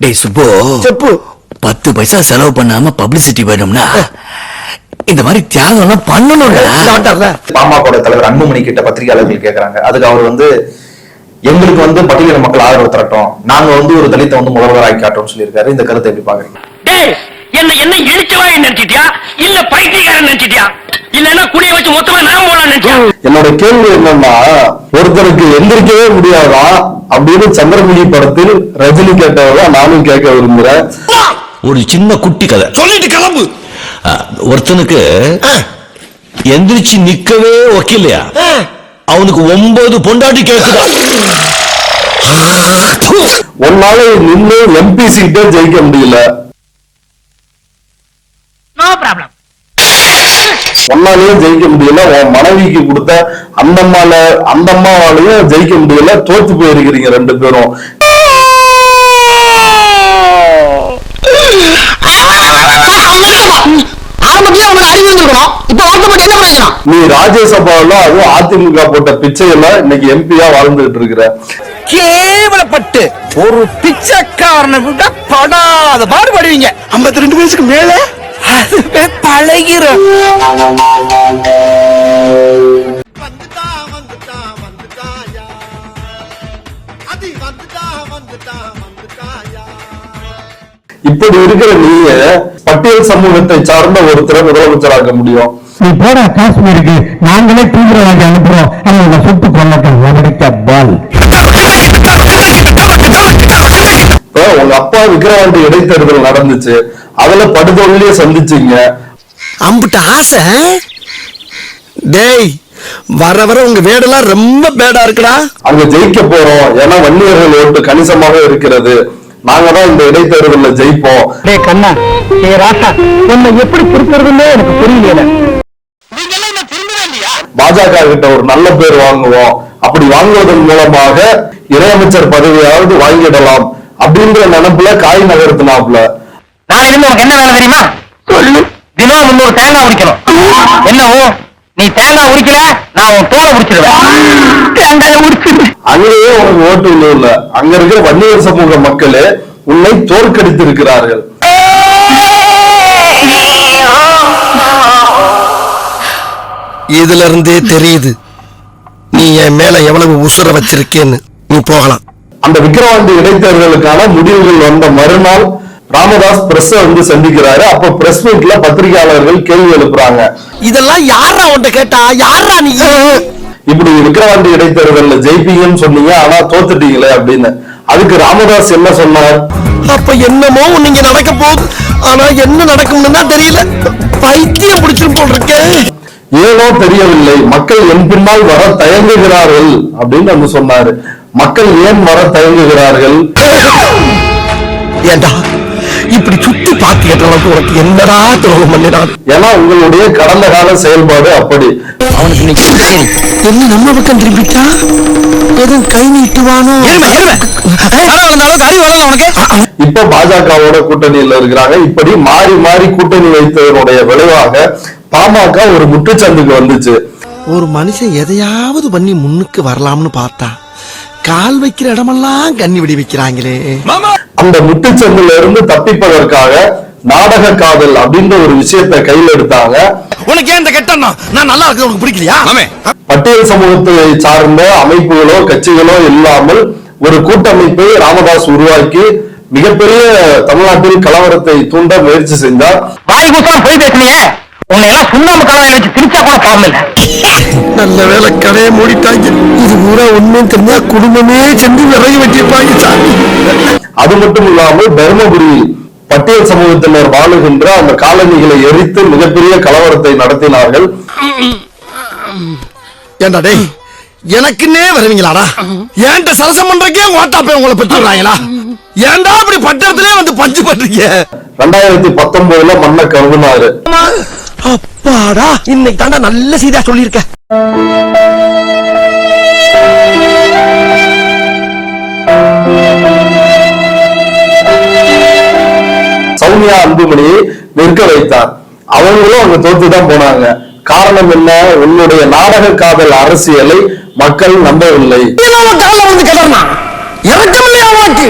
டேய் சுப்பு. செப்பு. பத்து பைசா செலவு பண்ணாம பப்ளிசிட்டி வேணும்னா இந்த மாதிரி தியாகம் தியாகம்லாம் பண்ணணும்ல கூட தலைவர் அன்புமணி கிட்ட பத்திரிகையாளர்கள் கேக்குறாங்க. அதுக்கு அவர் வந்து எங்களுக்கு வந்து பட்டியலின மக்கள் ஆதரவு திரட்டும். நாங்க வந்து ஒரு தலித்தை வந்து முதல்வர் ஆக்கி சொல்லியிருக்காரு. இந்த கருத்தை எப்படி பாக்குறீங்க என்ன என்ன இழிச்சவா நினைச்சிட்டியா? இல்ல பைத்தியக்காரன் நினைச்சிட்டியா? இல்லன்னா குடிய வச்சு மொத்தமா நான் போலாம் என்னோட கேள்வி என்னன்னா ஒருத்தருக்கு எந்திரிக்கவே முடியாதா? அப்படின்னு சந்திரமுகி படத்தில் ரஜினி கேட்டவங்க நானும் கேட்க விரும்புறேன். ஒரு சின்ன குட்டி கதை. சொல்லிட்டு கிளம்பு. ஒருத்தனுக்கு எந்திரிச்சு நிக்கவே ஒக்கில்லையா அவனுக்கு ஒன்பது பொண்டாட்டி கேக்குதா? ஒன்னால நின்று எம்பி சீட்டே ஜெயிக்க முடியல நோ ப்ராப்ளம் ஒன்னாலேயும் ஜெயிக்க முடியல உன் மனைவிக்கு கொடுத்த அந்த அம்மால அந்த அம்மாவாலையும் ஜெயிக்க முடியல தோத்து போயிருக்கிறீங்க ரெண்டு பேரும். நீ ராஜ்யசபாவில அதுவும் அதிமுக போட்ட பிச்சையெல்லாம் இன்னைக்கு எம்பியா வாழ்ந்துட்டு இருக்கிற. கேவலப்பட்டு ஒரு பிச்சைக்காரனை விட படாத பாடுபடுவீங்க. 52 ரெண்டு வயசுக்கு மேல? அதுவே பழகிரும். இப்படி இருக்கிற நீங்க பட்டியல் சமூகத்தை சார்ந்த ஒருத்தரை முதலமைச்சராக்க முடியும். நீ போடா காஷ்மீருக்கு. நாங்களே தீவிரவாதி அனுப்புறோம். அவங்களை சுட்டு கொள்ளட்டும் அமெரிக்கா பால். உங்க அப்பா விக்கிரவாண்டி இடைத்தேர்தல் நடந்துச்சு. அதுல படுதோல்லியே சந்திச்சீங்க. அம்புட்ட ஆசை டேய் வர வர உங்க வேடெல்லாம் ரொம்ப பேடா இருக்குடா. அங்க ஜெயிக்க போறோம். ஏன்னா வன்னியர்கள் ஓட்டு கணிசமாக இருக்கிறது. நாங்க தான் இந்த இடைத்தேர்தல்ல ஜெயிப்போம். டே கண்ணா ஏ ராசா உன்னை எப்படி திருத்துறதுன்னே எனக்கு புரியல பாஜக கிட்ட ஒரு நல்ல பேர் வாங்குவோம். அப்படி வாங்குவதன் மூலமாக இணையமைச்சர் பதவியாவது வாங்கிடலாம். அப்படின்ற நினைப்புல காய் நகர்த்தினாப்ல நான் இருந்து உனக்கு என்ன வேலை தெரியுமா? சொல்லு. தினம் முன்னூறு தேங்காய் உரிக்கணும். என்னவோ? நீ தேங்காய் உரிக்கல நான் உன் தோலை உரிச்சிருவேன் தேங்காய் உரிச்சிரு அங்கேயே உனக்கு ஓட்டு இல்ல அங்க இருக்கிற வன்னியர் சமூக மக்களே உன்னை தோற்கடித்து இருக்கிறார்கள் இதுல இருந்தே தெரியுது. நீ என் மேல எவ்வளவு உசுர வச்சிருக்கேன்னு. நீ போகலாம். அந்த விக்கிரவாண்டி இடைத்தேர்தலுக்கான முடிவுகள் வந்த மறுநாள் ராமதாஸ் பிரஸ் வந்து சந்திக்கிறாரு. அப்ப பிரஸ் மீட்ல பத்திரிகையாளர்கள் கேள்வி எழுப்புறாங்க. இதெல்லாம் யாரா உன்ட்ட கேட்டா? யாரா நீ? இப்படி விக்கிரவாண்டி இடைத்தேர்தல்ல ஜெயிப்பீங்கன்னு சொன்னீங்க ஆனா தோத்துட்டீங்களே அப்படின்னு. அதுக்கு ராமதாஸ் என்ன சொன்னார்? அப்ப என்னமோ நீங்க நடக்க போகுது. ஆனா என்ன நடக்கும்னு தான் தெரியல. பைத்தியம் பிடிச்சிரும் போல் இருக்கே. ஏனோ தெரியவில்லை. மக்கள் என் பின்னால் வர தயங்குகிறார்கள் அப்படின்னு வந்து சொன்னாரு. மக்கள் ஏன் வர தயங்குகிறார்கள்? ஏண்டா? இப்படி சுத்தி பார்த்து கேட்ட அளவுக்கு உனக்கு என்னடா துரோகம் பண்ணிடாது ஏன்னா உங்களுடைய கடந்த கால செயல்பாடு அப்படி. அவனுக்கு நீ என்ன நம்ம பக்கம் திரும்பிட்டா? எதுவும் கை நீட்டுவானோ? இப்ப பாஜகவோட கூட்டணியில இருக்கிறாங்க. இப்படி மாறி மாறி கூட்டணி வைத்ததனுடைய விளைவாக பாமக ஒரு முட்டுச்சந்துக்கு வந்துச்சு. ஒரு மனுஷன் எதையாவது பண்ணி முன்னுக்கு வரலாம்னு பார்த்தா கால் வைக்கிற இடமெல்லாம் கண்ணி வெடி வைக்கிறாங்களே. அந்த முட்டுச்சந்துல இருந்து தப்பிப்பதற்காக நாடக காதல் அப்படின்ற ஒரு விஷயத்தை கையில் எடுத்தாங்க. உனக்கு ஏன் இந்த கெட்டண்ணா நான் நல்லா இருக்கு உனக்கு பிடிக்கலையா? பட்டியல் சமூகத்தை சார்ந்த அமைப்புகளோ கட்சிகளோ இல்லாமல் ஒரு கூட்டமைப்பை ராமதாஸ் உருவாக்கி மிகப்பெரிய தமிழ்நாட்டில் கலவரத்தை தூண்ட முயற்சி செஞ்சார். வாய் போய் பேசுனியே! உன்னை எல்லாம் சுண்ணாம்பு கலவை வச்சு திரிச்சா கூட பாவம் இல்லை. நல்ல வேலை கடையை மூடிட்டாங்க. இது பூரா உண்மையும் தெரிஞ்சா குடும்பமே சென்று விறகு வெட்டியிருப்பாங்க சாமி. அது மட்டும் இல்லாமல் தருமபுரி பட்டியல் சமூகத்தினர் வாழுகின்ற அந்த காலனிகளை எரித்து மிகப்பெரிய கலவரத்தை நடத்தினார்கள். ஏண்டா டேய் எனக்குன்னே வருவீங்களாடா? ஏன்ட்ட சரசம் பண்றக்கே ஓட்டாப்பே உங்களை பெற்றுறாங்களா? ஏன்டா அப்படி பட்டத்திலே வந்து பஞ்சு பண்றீங்க? ரெண்டாயிரத்தி பத்தொன்பதுல மண்ணை கருதினாரு. அப்பாடா இன்னைக்கு தாண்டா நல்ல செய்தியா சொல்லியிருக்க. சௌமியா அன்புமணியை நிற்க வைத்தார். அவங்களும் அங்க தோத்துதான் போனாங்க. காரணம் என்ன? உன்னுடைய நாடக காதல் அரசியலை மக்கள் நம்பவில்லை. உனக்கு?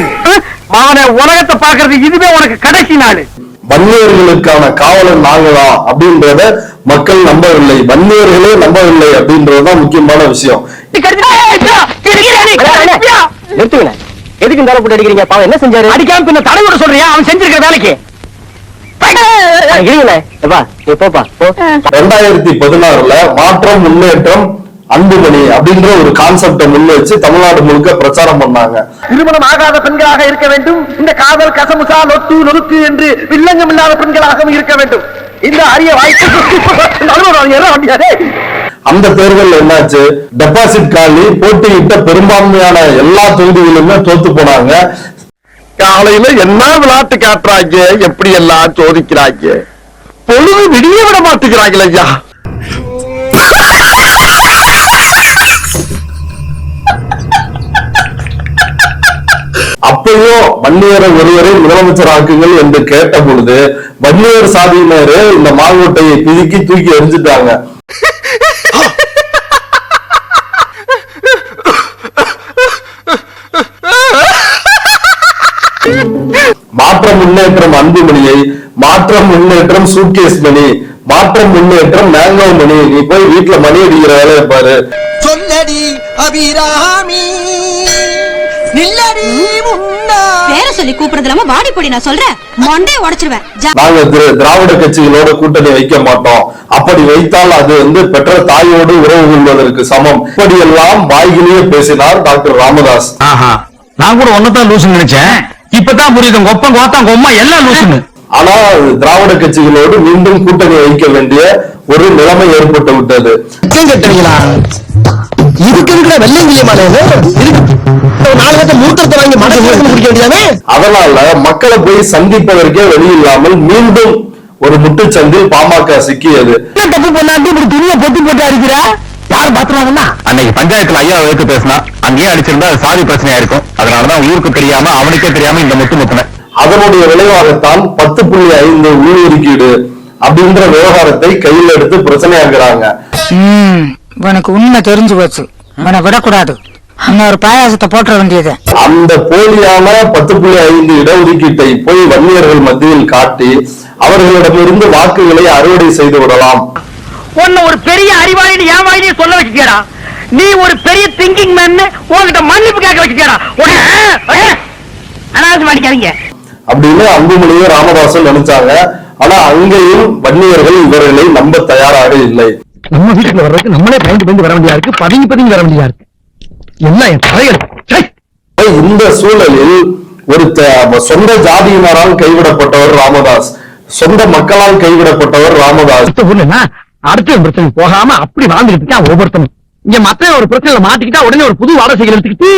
மாவன உலகத்தை பாக்குறது இதுவே உனக்கு கடைசி நாள். வன்னியர்களுக்கான காவலன் நாங்கதான் அப்படின்றத மக்கள் நம்பவில்லை. வன்னியர்களே நம்பவில்லை அப்படின்றதுதான் முக்கியமான விஷயம். எதுக்கு இந்த போட்டு அடிக்கிறீங்க? பாவம் என்ன செஞ்சாரு? அடிக்காம பின்ன தலைவர சொல்றியா? அவன் செஞ்சிருக்கிற வேலைக்கு. இருங்களே நீ போப்பா போ. ரெண்டாயிரத்தி பதினாறுல மாற்றம் முன்னேற்றம் அன்புமணி அப்படின்ற ஒரு கான்செப்டை முன்ன வச்சு தமிழ்நாடு முழுக்க பிரச்சாரம் பண்ணாங்க. திருமணம் ஆகாத பெண்களாக இருக்க வேண்டும். இந்த காதல் கசமுசா நொட்டு நொறுக்கு என்று வில்லங்கம் இல்லாத பெண்களாகவும் இருக்க வேண்டும். இந்த அரிய வாய்ப்பு அந்த தேர்தல் என்னாச்சு? டெபாசிட் காலி போட்டியிட்ட பெரும்பான்மையான எல்லா தொகுதிகளிலுமே தோத்து போனாங்க. காலையில என்ன விளையாட்டு காட்டுறாங்க? எப்படி எல்லாம் சோதிக்கிறாங்க? பொழுது விடிய விட மாட்டேங்கிறாங்களே ஐயா வன்னியரை ஒருவரை முதலமைச்சர் ஆக்குங்கள் என்று கேட்ட பொழுது வன்னியர் சாதியினரு இந்த மாங்கோட்டையை பிதுக்கி தூக்கி எரிஞ்சிட்டாங்க மாற்ற முன்னேற்றம் அன்புமணியை மாற்ற முன்னேற்றம் சூட்கேஸ் மணி மாற்ற முன்னேற்றம் மேங்கோ மணி. நீ போய் வீட்டுல மணி அடிக்கிற வேலையை பாரு. சொல்லடி அபிராமி நில்லடி. பேர சொல்லி கூப்பிடுறது இல்லாம வாடி போடி நான் சொல்றேன். மொண்டைய உடைச்சிருவேன். நாங்க திரு- திராவிட கட்சிகளோட கூட்டணி வைக்க மாட்டோம். அப்படி வைத்தால் அது வந்து பெற்ற தாயோடு உறவு கொள்வதற்கு சமம். இப்படியெல்லாம் வாய்கிலேயே பேசினார் டாக்டர் ராமதாஸ். ஆஹா. நான் கூட ஒன்னதான் லூசுன்னு நினைச்சேன். இப்பதான் புரியுது. உங்க ஒப்பம் கோத்தம் உங்க அம்மா எல்லாம் லூசுன்னு. ஆனா திராவிட கட்சிகளோடு மீண்டும் கூட்டணி வைக்க வேண்டிய ஒரு நிலைமை ஏற்பட்டு விட்டது. அதனால மக்களை போய் சந்திப்பதற்கே வழி இல்லாமல் மீண்டும் ஒரு முட்டுச்சந்தில் பாமக சிக்கியது. தப்பு பண்ணாட்டி இப்படி துணியை பொத்தி போட்டு அடிக்கிற யார் பாத்துறாங்கன்னா அன்னைக்கு பஞ்சாயத்துல ஐயா எடுத்து பேசினா அங்கேயே அடிச்சிருந்தா அது சாதி பிரச்சனையா இருக்கும். அதனாலதான் ஊருக்கு தெரியாம அவனுக்கே தெரியாம இந்த முத்து முத்துனேன் அதனுடைய விளைவாகத்தான் பத்து புள்ளி ஐந்து உள்ஒதுக்கீடு அப்படின்ற விவகாரத்தை கையில் எடுத்து பிரச்சனையாக்குறாங்க. உனக்கு உண்மை தெரிஞ்சு போச்சு. உன்னை விடக்கூடாது. இன்னொரு பாயாசத்தை போட்டுற வேண்டியது. அந்த போலியான பத்து புள்ளி ஐந்து இடஒதுக்கீட்டை போய் வன்னியர்கள் மத்தியில் காட்டி அவர்களிடமிருந்து வாக்குகளை அறுவடை செய்து விடலாம். உன்னை ஒரு பெரிய அறிவாளின்னு என் வாயிலே சொல்ல வச்சுக்கடா நீ ஒரு பெரிய திங்கிங் மேன் உன்கிட்ட மன்னிப்பு கேட்க வச்சுக்கடா அனாவசியம் அடிக்காதீங்க. அப்படின்னு அன்புமணியும் ராமதாசும் நினைச்சாங்க. ஆனா அங்கேயும் வன்னியர்கள் இவர்களை நம்ப தயாராக இல்லை. நம்ம வீட்டுக்கு வர்றதுக்கு நம்மளே பயந்து பயந்து வர வேண்டியதா இருக்கு. பதுங்கி பதுங்கி வர வேண்டியதா இருக்கு. எல்லாம் என் தலைகள்! இந்த சூழலில் ஒரு சொந்த ஜாதியினரால் கைவிடப்பட்டவர் ராமதாஸ். சொந்த மக்களால் கைவிடப்பட்டவர் ராமதாஸ். அடுத்த ஊர்ல என்ன? அடுத்த பிரச்சனை போகாம அப்படி வாழ்ந்துகிட்டு இருக்கான் ஒவ்வொருத்தனும். இங்க மத்த ஒரு பிரச்சனைல மாட்டிக்கிட்டா உடனே ஒரு புது வாடகை எடுத்துக்கிட்டு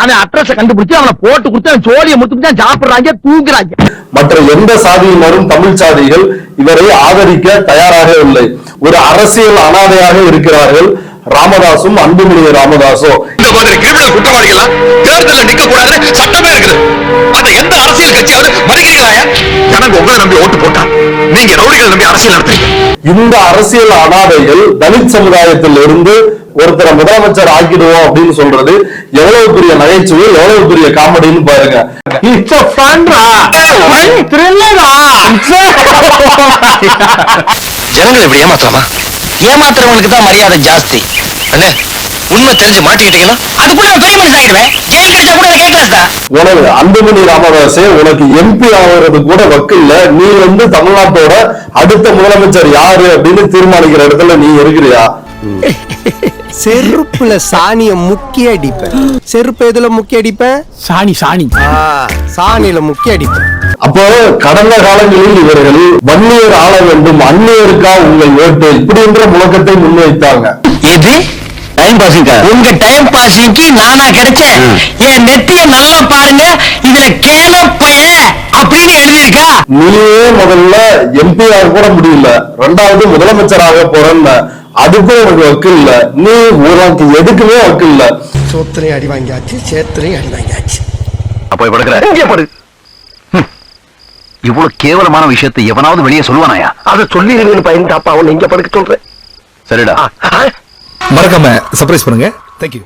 அவன் அட்ரஸ் கண்டுபிடிச்சு அவனை போட்டு கொடுத்து அவன் சோழியை தான் சாப்பிடுறாங்க தூங்குறாங்க. மற்ற எந்த சாதியினரும் தமிழ் சாதிகள் இவரை ஆதரிக்க தயாராக இல்லை. ஒரு அரசியல் அனாதையாக இருக்கிறார்கள். ராமதாசும் அன்புமணி ராமதாசும் இந்த மாதிரி கிரிமினல் குற்றவாளிகள் தேர்தலில் நிக்க கூடாதுன்னு சட்டமே இருக்குது. அந்த எந்த அரசியல் கட்சியாவது மதிக்கிறீங்களா ஜனங்க உங்களை நம்பி ஓட்டு போட்டா நீங்க ரவுடிகள் நம்பி அரசியல் நடத்துறீங்க. இந்த அரசியல் அனாதைகள் தலித் சமுதாயத்தில் இருந்து ஒருத்தரை முதலமைச்சர் ஆக்கிடுவோம் அப்படின்னு சொல்றது எவ்வளவு பெரிய நகைச்சுவை எவ்வளவு பெரிய காமெடின்னு பாருங்க. ஜனங்களை இப்படி ஏமாத்தலாமா? ஏமாத்துறவங்களுக்கு தான் மரியாதை ஜாஸ்தி. அண்ணே உண்மை தெரிஞ்சு மாட்டிக்கிட்டீங்கன்னா அதுக்குள்ள பெரிய மனுஷன் ஆயிடுவேன் ஜெயில் கிடைச்சா கூட கேட்கலாம் உனக்கு அன்புமணி ராமதாசே உனக்கு எம்பி ஆகிறது கூட வக்கில்ல நீ வந்து தமிழ்நாட்டோட அடுத்த முதலமைச்சர் யாரு அப்படின்னு தீர்மானிக்கிற இடத்துல நீ இருக்கிறியா? செருப்புல சாணிய முக்கிய அடிப்பேன். செருப்பு எதுல முக்கிய அடிப்பேன்? சாணி சாணி. சாணியில முக்கிய அடிப்பேன். அப்போ கடந்த காலங்களில் இவர்கள் வன்னியர் ஆள வேண்டும் அந்நியருக்கா உங்கள் ஓட்டு? இப்படி என்ற முழக்கத்தை முன்வைத்தாங்க. எது? டைம் பாசிங் உங்க டைம் பாசிங்க்கு நானா கிடைச்சேன். என் நெத்திய நல்லா பாருங்க இதுல கேளப்பய அப்படின்னு எழுதியிருக்கா. நீயே முதல்ல எம்பி ஆக கூட முடியல. ரெண்டாவது முதலமைச்சராக போறேன்னு அதுக்கும் உனக்கு வக்கு இல்ல. நீ உனக்கு எதுக்குமே வக்கு இல்ல. சோத்திரையும் அடி வாங்கியாச்சு சேத்திரையும் அடி வாங்கியாச்சு. அப்போ படுக்கிற இவ்வளவு கேவலமான விஷயத்தை எவனாவது வெளியே சொல்லுவானாயா? அதை சொல்லிடுங்கன்னு பயந்து அப்பா அவனை இங்க படுக்க சொல்றேன். சரிடா. மறக்காம சர்ப்ரைஸ் பண்ணுங்க. தேங்க்யூ